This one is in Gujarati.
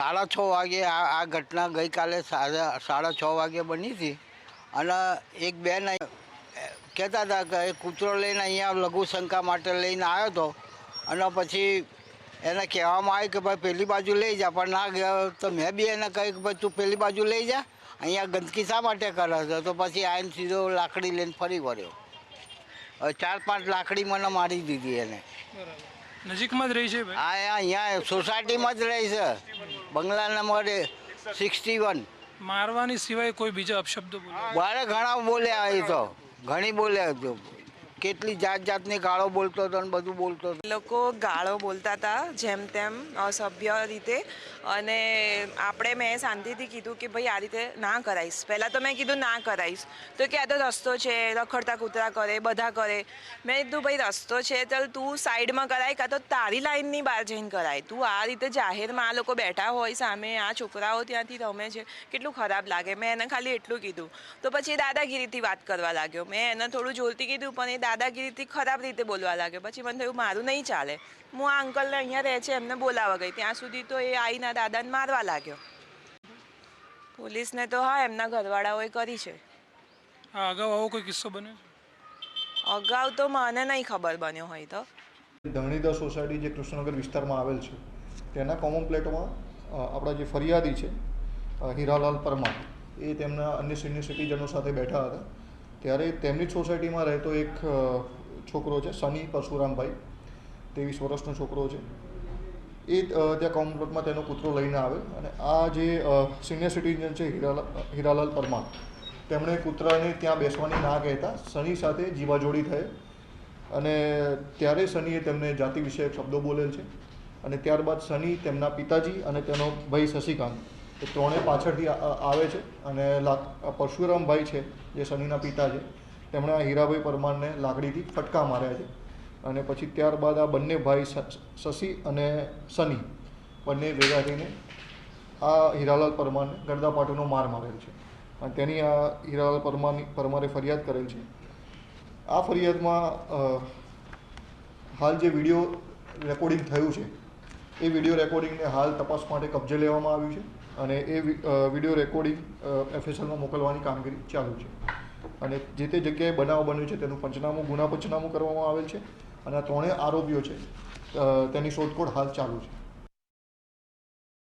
સાડા છ વાગે આ આ ઘટના ગઈકાલે સાડા સાડા છ વાગે બની હતી. અને એક બેન કહેતા હતા કે એ કૂતરો લઈને અહીંયા લઘુશંકા માટે લઈને આવ્યો હતો. અને પછી એને કહેવામાં આવ્યું કે ભાઈ પેલી બાજુ લઈ જા, પણ ના ગયો તો મેં બી એને કહ્યું કે ભાઈ તું પેલી બાજુ લઈ જા, અહીંયા ગંદકી શા માટે કરે છે? તો પછી આઈને સીધો લાકડી લઈને ફરી વળ્યો. ચાર પાંચ લાકડી મને મારી દીધી એને. બરાબર. નજીકમાં જ રહી છે ભાઈ? આ અહીંયા સોસાયટીમાં જ રહી છે. બંગલા નંબર સિક્સટી વન મારવાની સિવાય કોઈ બીજા અપશબ્દો બોલે? બારે ઘણા બોલ્યા એ તો. ઘણી બોલ્યા કેટલી જાત જાતની ગાળો બોલતો હતો અને બધું બોલતો હતો. લોકો ગાળો બોલતા હતા, જેમ તેમ અસભ્ય રીતે. અને આપણે મેં શાંતિથી કીધું કે ભાઈ આ રીતે ના કરાવીશ પહેલાં તો મેં કીધું ના કરાવીશ તો કે આ તો રસ્તો છે, રખડતા કૂતરા કરે, બધા કરે. મેં કીધું ભાઈ રસ્તો છે, ચાલ તું સાઈડમાં કરાય કાં તો તારી લાઈનની બહાર જઈને કરાય. તું આ રીતે જાહેરમાં આ લોકો બેઠા હોય સામે, આ છોકરાઓ ત્યાંથી રમે છે, કેટલું ખરાબ લાગે. મેં એને ખાલી એટલું કીધું. તો પછી દાદાગીરીથી વાત કરવા લાગ્યો. મેં એને થોડું જોરથી કીધું, પણ એ દાદાગીરીથી ખરાબ રીતે બોલવા લાગ્યો. પછી મને થયું મારું નહીં ચાલે. હું આ અંકલને અહીંયા રહે છે એમને બોલાવવા ગઈ. ત્યાં સુધી તો એ આઈના દાદાને મારવા લાગ્યો. પોલીસને તો હા એમના ઘરવાળાઓએ કરી છે. હા અગાઉ આવો કોઈ કિસ્સો બન્યો અગાઉ તો મને નહીં ખબર બન્યો હોય તો. ધણીદા સોસાયટી જે કૃષ્ણનગર વિસ્તારમાં આવેલ છે તેના કોમન પ્લેટમાં આપણા જે ફરિયાદી છે હીરાલાલ પરમાર એ તેમના અન્ય સિનિયર સિટીઝનો સાથે બેઠા હતા. ત્યારે તેમની જ સોસાયટીમાં રહેતો એક છોકરો છે, સની પરશુરામભાઈ, ત્રેવીસ વર્ષનો છોકરો છે. એ ત્યાં કોમ્પ્લોટમાં તેનો કૂતરો લઈને આવે અને આ જે સિનિયર સિટીઝન છે હીરાલાલ હીરાલાલ પરમાર, તેમણે કૂતરાને ત્યાં બેસવાની ના કહેતા સની સાથે જીવાજોડી થઈ અને ત્યારે સનીએ તેમને જાતિ વિષયક શબ્દો બોલેલ છે અને ત્યારબાદ સની તેમના પિતાજી અને તેનો ભાઈ શશિકાંત એ ત્રણે પાછળથી આવે છે અને પરશુરામભાઈ છે, જે સનીના પિતા છે, તેમણે આ હીરાભાઈ પરમારને લાકડીથી ફટકા માર્યા છે. અને પછી ત્યારબાદ આ બંને ભાઈ શશી અને સની બંને ભેગા થઈને આ હીરાલાલ પરમારને ગરદાપાટુનો માર મારેલ છે. અને તેની આ હીરાલાલ પરમારની, પરમારે ફરિયાદ કરેલ છે. આ ફરિયાદમાં હાલ જે વીડિયો રેકોર્ડિંગ થયું છે એ વીડિયો રેકોર્ડિંગને હાલ તપાસ માટે કબજે લેવામાં આવ્યું છે અને એ વીડિયો રેકોર્ડિંગ એફએસએલમાં મોકલવાની કામગીરી ચાલુ છે. અને જે તે જગ્યાએ બનાવ બન્યો છે તેનું પંચનામું, ગુના પંચનામું કરવામાં આવેલ છે અને આ ત્રણેય આરોપીઓ છે તેની શોધખોળ હાલ ચાલુ છે.